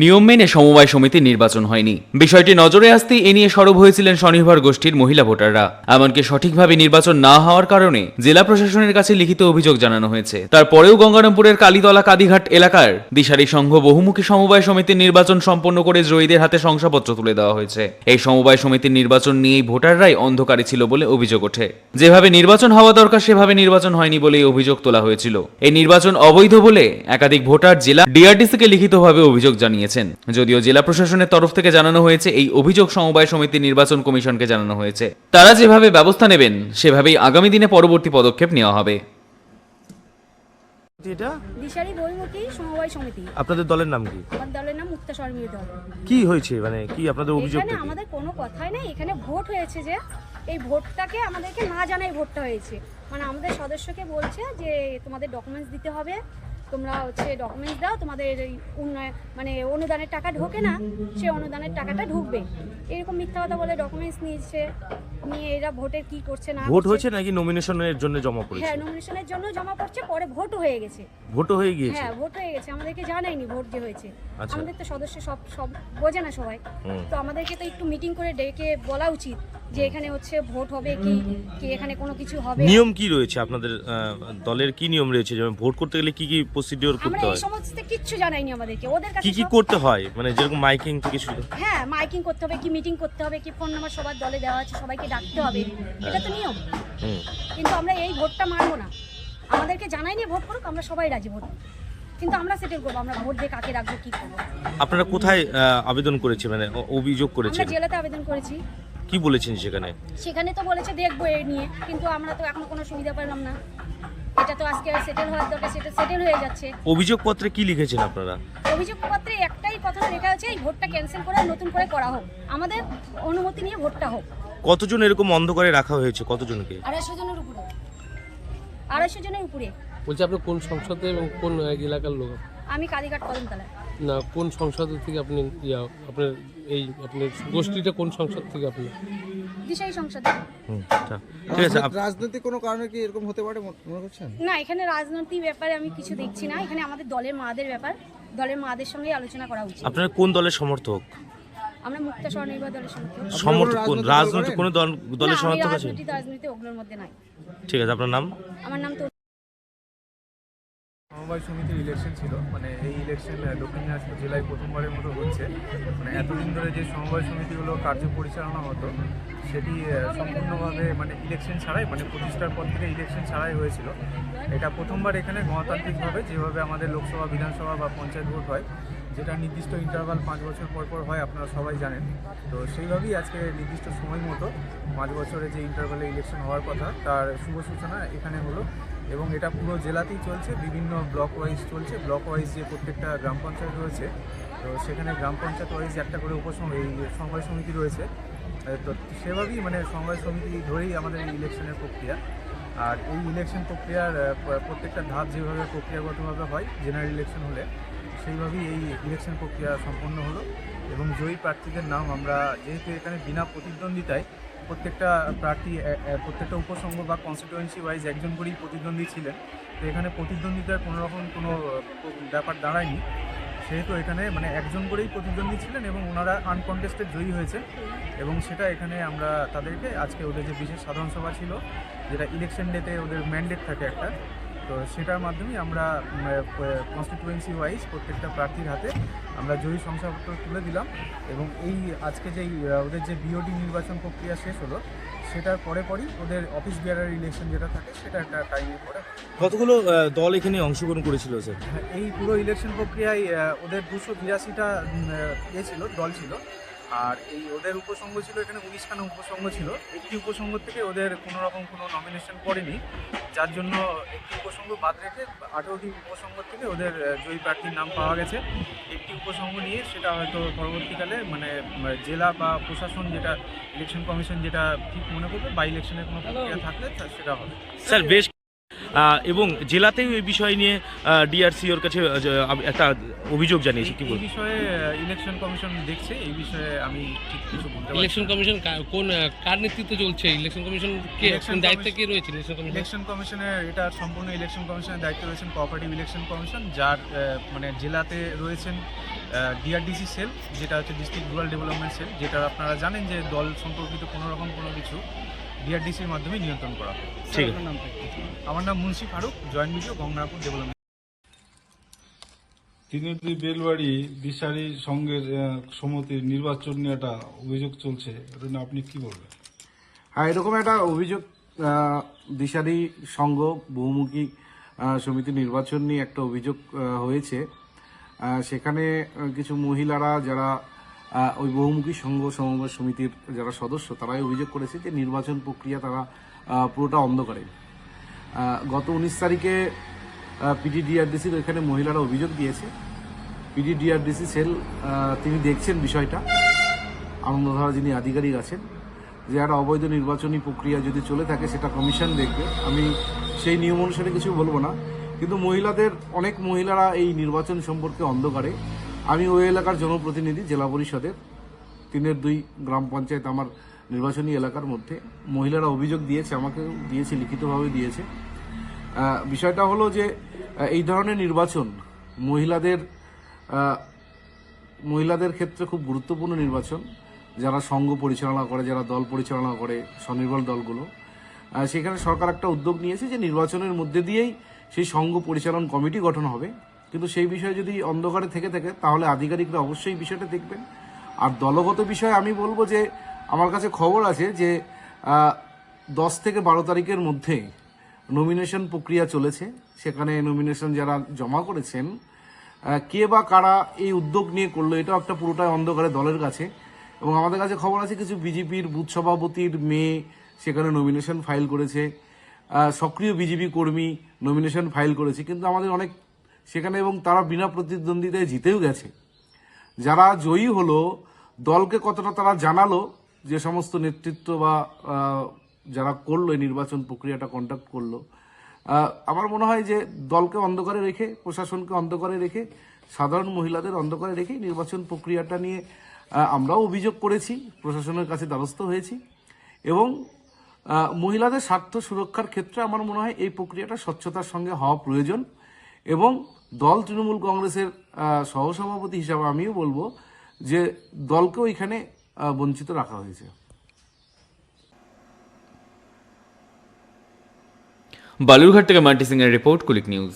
নিয়ম মেনে সমবায় সমিতির নির্বাচন হয়নি। বিষয়টি নজরে আসতেই এ নিয়ে সরব হয়েছিলেন স্বনির্ভর গোষ্ঠীর মহিলা ভোটাররা। এমনকি সঠিকভাবে নির্বাচন না হওয়ার কারণে জেলা প্রশাসনের কাছে লিখিত অভিযোগ জানানো হয়েছে। তারপরেও গঙ্গারামপুরের কালীতলা কাদিঘাট এলাকার দিশারি সংঘ বহুমুখী সমবায় সমিতির নির্বাচন সম্পন্ন করে জয়ীদের হাতে শংসাপত্র তুলে দেওয়া হয়েছে। এই সমবায় সমিতির নির্বাচন নিয়েই ভোটাররাই অন্ধকারে ছিল বলে অভিযোগ ওঠে। যেভাবে নির্বাচন হওয়া দরকার, সেভাবে নির্বাচন হয়নি বলে অভিযোগ তোলা হয়েছিল। এই নির্বাচন অবৈধ বলে একাধিক ভোটার জেলা ডিআরটিসিকে লিখিতভাবে অভিযোগ জানিয়েছেন। যদিও জেলা প্রশাসনের তরফ থেকে জানানো হয়েছে এই অভিযোগ সমবায় সমিতি নির্বাচন কমিশনকে জানানো হয়েছে। তারা যেভাবে ব্যবস্থা নেবেন সেভাবেই আগামী দিনে পরবর্তী পদক্ষেপ নেওয়া হবে। এটা? দিশারি বইমুখী সমবায় সমিতি। আপনাদের দলের নাম কি? আমার দলের নাম মুক্তা সরমির দল কি হয়েছে? মানে কি আপনাদের অভিযোগ এখানে আমাদের কোনো কথাই নেই। এখানে ভোট হয়েছে যে এই ভোটটাকে আমাদেরকে না জানাই ভোটটা হয়েছে। মানে আমাদের সদস্যকে বলছে যে তোমাদের ডকুমেন্টস দিতে হবে। তোমরা হচ্ছে ডকুমেন্টস দাও তোমাদের উন্নয়ন মানে অনুদানের টাকা ঢোকে না সে অনুদানের টাকাটা ঢুকবে। এরকম মিথ্যা কথা বলে ডকুমেন্টস নিয়েছে নিয়ে এরা ভোটের কি করছে না ভোট করছে। হয়েছে নাকি নমিনেশনের জন্য জমা পড়েছে? হ্যাঁ নমিনেশনের জন্য জমা পড়ছে পরে ভোট হয়ে গেছে। ভোট হয়ে গিয়েছে? হ্যাঁ ভোট হয়ে গেছে। আমাদেরকে জানায়নি ভোট যে হয়েছে। আচ্ছা। আমাদের তো সদস্য সব সব বোঝে না সবাই। তো আমাদেরকে তো একটু মিটিং করে ডেকে বলা উচিত। যে এখানে হচ্ছে ভোট হবে কি কি এখানে কোনো কিছু হবে? নিয়ম কি রয়েছে আপনাদের দলের কি নিয়ম রয়েছে? যেমন ভোট করতে গেলে কি কি প্রসিডিওর করতে হয়? সমস্ত কিচ্ছু জানাইনি আমাদেরকে। ওদের কাছে কি কি করতে হয়? মানে যেরকম মাইকিং থেকে শুরু হ্যাঁ মাইকিং করতে হবে কি মিটিং করতে হবে কি ফোন নাম্বার সবার দলে দেওয়া আছে সবাইকে ডাকতে হবে। এটা তো নিয়ম। কিন্তু আমরা এই ভোটটা মানবো না। আমাদেরকে জানাইনি ভোট করুক আমরা সবাই রাজি ভোট। কিন্তু আমরা সেটেল করব আমরা ভোট দিয়ে কাকে রাখব কি করব? আপনারা কোথায় আবেদন করেছে? মানে অভিযোগ করেছেন জেলাতে আবেদন করেছি। কি বলেছেন সেখানে? সেখানে তো বলেছে দেখব এ নিয়ে কিন্তু আমরা তো এখনও কোনো সুবিধা পেলাম না। এটা তো আজকে সেটেল হওয়ার দরকার সেটা সেটেল হয়ে যাচ্ছে। অভিযোগপত্রে কি লিখেছেন আপনারা? অভিযোগপত্রে একটাই কথা লেখা আছে এই ভোটটা ক্যান্সেল করে নতুন করে করা হোক। আমাদের অনুমতি নিয়ে ভোটটা হোক। কতজন এরকম অন্ধকারে রাখা হয়েছে? কতজনকে? আড়াইশো জনের উপরে। আড়াইশো জনের উপরে। বলছি আপনি কোন সংসদে এবং কোন এলাকার লোক? আমি কালীঘাট কদমতলা না কোন সংসদ থেকে আপনি ইয়া আপনার এই আপনার গোষ্ঠীটা কোন সংসদ থেকে আপনি? দিশাই সংসদে। হুম, আচ্ছা। ঠিক আছে আপ- রাজনৈতিক কোনো কারণে কি এরকম হতে পারে মনে- মনে করছেন? না এখানে রাজনৈতিক ব্যাপারে আমি কিছু দেখছি না। এখানে আমাদের দলের মাদের ব্যাপার। দলের মাদের সঙ্গে আলোচনা করা উচিত। আপনারা কোন দলের সমর্থক? আমরা মুক্তা স্বনির্ভর দলের সঙ্গে সমর্থক কোন? রাজনৈতিক দল রাজনৈতিক কোন দল দলের আমি সমর্থক আছে রাজনৈতিক রাজনীতি ওগুলোর মধ্যে নাই। ঠিক আছে আপনার নাম? আমার নাম তো সমবায় সমিতির ইলেকশন ছিল। মানে এই ইলেকশন দক্ষিণ দিনাজপুর জেলায় প্রথমবারের মতো হচ্ছে। মানে এতদিন ধরে যে সমবায় সমিতিগুলো কার্য পরিচালনা হতো, সেটি সম্পূর্ণভাবে মানে ইলেকশন ছাড়াই মানে প্রতিষ্ঠার পর থেকে ইলেকশন ছাড়াই হয়েছিল। এটা প্রথমবার এখানে গণতান্ত্রিকভাবে যেভাবে আমাদের লোকসভা, বিধানসভা বা পঞ্চায়েত ভোট হয়, যেটা নির্দিষ্ট ইন্টারভাল পাঁচ বছর পর পর হয়, আপনারা সবাই জানেন। তো সেইভাবেই আজকে নির্দিষ্ট সময় মতো পাঁচ বছরে যে ইন্টারভালে ইলেকশন হওয়ার কথা, তার শুভ সূচনা এখানে হলো। এবং এটা পুরো জেলাতেই চলছে, বিভিন্ন ব্লক ওয়াইজ চলছে। ব্লক ওয়াইজ যে প্রত্যেকটা গ্রাম পঞ্চায়েত রয়েছে, তো সেখানে গ্রাম পঞ্চায়েত ওয়াইজ একটা করে উপসম এই সমবায় সমিতি রয়েছে। তো সেভাবেই মানে সমবায় সমিতি ধরেই আমাদের এই ইলেকশনের প্রক্রিয়া। আর এই ইলেকশন প্রক্রিয়ার প্রত্যেকটা ধাপ যেভাবে প্রক্রিয়াগতভাবে হয় জেনারেল ইলেকশন হলে, সেইভাবেই এই ইলেকশন প্রক্রিয়া সম্পন্ন হলো। এবং জয়ী প্রার্থীদের নাম আমরা, যেহেতু এখানে বিনা প্রতিদ্বন্দ্বিতায় প্রত্যেকটা প্রার্থী প্রত্যেকটা উপসংঘ বা কনস্টিটুয়েন্সি ওয়াইজ একজন করেই প্রতিদ্বন্দ্বী ছিলেন। তো এখানে প্রতিদ্বন্দ্বিতার কোনোরকম কোনো ব্যাপার দাঁড়ায়নি। সেহেতু এখানে মানে একজন করেই প্রতিদ্বন্দ্বী ছিলেন এবং ওনারা আনকনটেস্টেড জয়ী হয়েছে। এবং সেটা এখানে আমরা তাদেরকে, আজকে ওদের যে বিশেষ সাধারণ সভা ছিল, যেটা ইলেকশন ডেতে ওদের ম্যান্ডেট থাকে একটা তো সেটার মাধ্যমে আমরা কনস্টিটুয়েন্সি ওয়াইজ প্রত্যেকটা প্রার্থীর হাতে আমরা জয়ী শংসাপত্র তুলে দিলাম এবং এই আজকে যেই ওদের যে বিওডি নির্বাচন প্রক্রিয়া শেষ হলো সেটার পরে পরই ওদের অফিস বিয়ারের ইলেকশন যেটা থাকে সেটা একটা টাইমের পরে কতগুলো দল এখানে অংশগ্রহণ করেছিল স্যার? হ্যাঁ, এই পুরো ইলেকশন প্রক্রিয়ায় ওদের দুশো বিরাশিটা ইয়ে ছিল দল ছিল। আর এই ওদের উপসংঘ ছিল এখানে উনিশখানা উপসংঘ ছিল। একটি উপসংঘ থেকে ওদের কোনো রকম কোনো নমিনেশন করেনি। যার জন্য একটি উপসংঘ বাদ রেখে আঠেরোটি উপসংঘ থেকে ওদের জয়ী প্রার্থীর নাম পাওয়া গেছে। একটি উপসংঘ নিয়ে সেটা হয়তো পরবর্তীকালে মানে জেলা বা প্রশাসন যেটা ইলেকশন কমিশন যেটা ঠিক মনে করবে বা ইলেকশনের কোনো প্রক্রিয়া থাকলে সেটা হবে। স্যার বেশ এবং জেলাতেও এই বিষয় নিয়ে ডিআরসি ওর কাছে একটা অভিযোগ জানিয়েছে কি বলব? বিষয়ে ইলেকশন কমিশন দেখছে এই বিষয়ে আমি ঠিক কিছু বলতে ইলেকশন কমিশন কোন কার নেতৃত্বে চলছে? ইলেকশন কমিশন কে দায়িত্বে কে রয়েছে ইলেকশন কমিশন ইলেকশন কমিশনের এটা সম্পূর্ণ ইলেকশন কমিশনের দায়িত্বে রয়েছেন কোঅপারেটিভ ইলেকশন কমিশন যার মানে জেলাতে রয়েছেন ডিআরডিসি সেল যেটা হচ্ছে ডিস্ট্রিক্ট রুরাল ডেভেলপমেন্ট সেল যেটা আপনারা জানেন যে দল সম্পর্কিত কোনো রকম কোনো কিছু ডিআরডিসির মাধ্যমে নিয়ন্ত্রণ করা হয়। ঠিক আছে। আমার নাম Munshi Faruk joint BDO Gangarampur development তিনটি বেলবাড়ি দিশারি সঙ্গের সমিতির নির্বাচন নিয়ে একটা অভিযোগ চলছে এটা আপনি কি বলবেন? হ্যাঁ এরকম একটা অভিযোগ দিশারি সংঘ বহুমুখী সমিতি নির্বাচন নিয়ে একটা অভিযোগ হয়েছে। সেখানে কিছু মহিলারা যারা ওই বহুমুখী সংঘ সমবায় সমিতির যারা সদস্য তারাই অভিযোগ করেছে যে নির্বাচন প্রক্রিয়া তারা পুরোটা অন্ধকারে। গত উনিশ তারিখে পিডিডিআরডিসির ওইখানে মহিলারা অভিযোগ দিয়েছে। পিডিডিআরডিসি সেল তিনি দেখছেন বিষয়টা। আনন্দধারা যিনি আধিকারিক আছেন, যে একটা অবৈধ নির্বাচনী প্রক্রিয়া যদি চলে থাকে, সেটা কমিশন দেখবে। আমি সেই নিয়ম অনুসারে কিছু বলব না। কিন্তু মহিলাদের, অনেক মহিলারা এই নির্বাচন সম্পর্কে অন্ধকারে। আমি ওই এলাকার জনপ্রতিনিধি, জেলা পরিষদের। তিনের দুই গ্রাম পঞ্চায়েত আমার নির্বাচনী এলাকার মধ্যে মহিলারা অভিযোগ দিয়েছে, আমাকে দিয়েছে, লিখিতভাবে দিয়েছে। বিষয়টা হলো যে এই ধরনের নির্বাচন মহিলাদের মহিলাদের ক্ষেত্রে খুব গুরুত্বপূর্ণ নির্বাচন। যারা সংঘ পরিচালনা করে, যারা দল পরিচালনা করে, স্বনির্ভর দলগুলো। সেখানে সরকার একটা উদ্যোগ নিয়েছে যে, নির্বাচনের মধ্যে দিয়েই সেই সংঘ পরিচালন কমিটি গঠন হবে। কিন্তু সেই বিষয়ে যদি অন্ধকারে থেকে থাকে, তাহলে আধিকারিকরা অবশ্যই বিষয়টা দেখবেন। আর দলগত বিষয়ে আমি বলব যে আমার কাছে খবর আছে যে দশ থেকে বারো তারিখের মধ্যে নমিনেশন প্রক্রিয়া চলেছে। সেখানে নমিনেশন যারা জমা করেছেন কে বা কারা এই উদ্যোগ নিয়ে করল, এটাও একটা পুরোটাই অন্ধকারে দলের কাছে। এবং আমাদের কাছে খবর আছে কিছু বিজেপির বুথ সভাপতির মেয়ে সেখানে নমিনেশন ফাইল করেছে। সক্রিয় বিজেপি কর্মী নমিনেশন ফাইল করেছে। কিন্তু আমাদের অনেক সেখানে এবং তারা বিনা প্রতিদ্বন্দ্বিতায় জিতেও গেছে। যারা জয়ী হলো, দলকে কতটা তারা জানালো যে সমস্ত নেতৃত্ব বা যারা করল এই নির্বাচন প্রক্রিয়াটা কন্ডাক্ট করল আমার মনে হয় যে দলকে অন্ধকারে রেখে প্রশাসনকে অন্ধকারে রেখে সাধারণ মহিলাদের অন্ধকারে রেখে নির্বাচন প্রক্রিয়াটা নিয়ে আমরাও অভিযোগ করেছি প্রশাসনের কাছে দ্বারস্থ হয়েছি এবং মহিলাদের স্বার্থ সুরক্ষার ক্ষেত্রে আমার মনে হয় এই প্রক্রিয়াটা স্বচ্ছতার সঙ্গে হওয়া প্রয়োজন এবং দল তৃণমূল কংগ্রেসের সহসভাপতি হিসাবে আমিও বলব যে দলকেও এখানে আহ, বঞ্চিত রাখা হয়েছে। বালুরঘাট থেকে মার্টি সিং এর রিপোর্ট কুলিক নিউজ।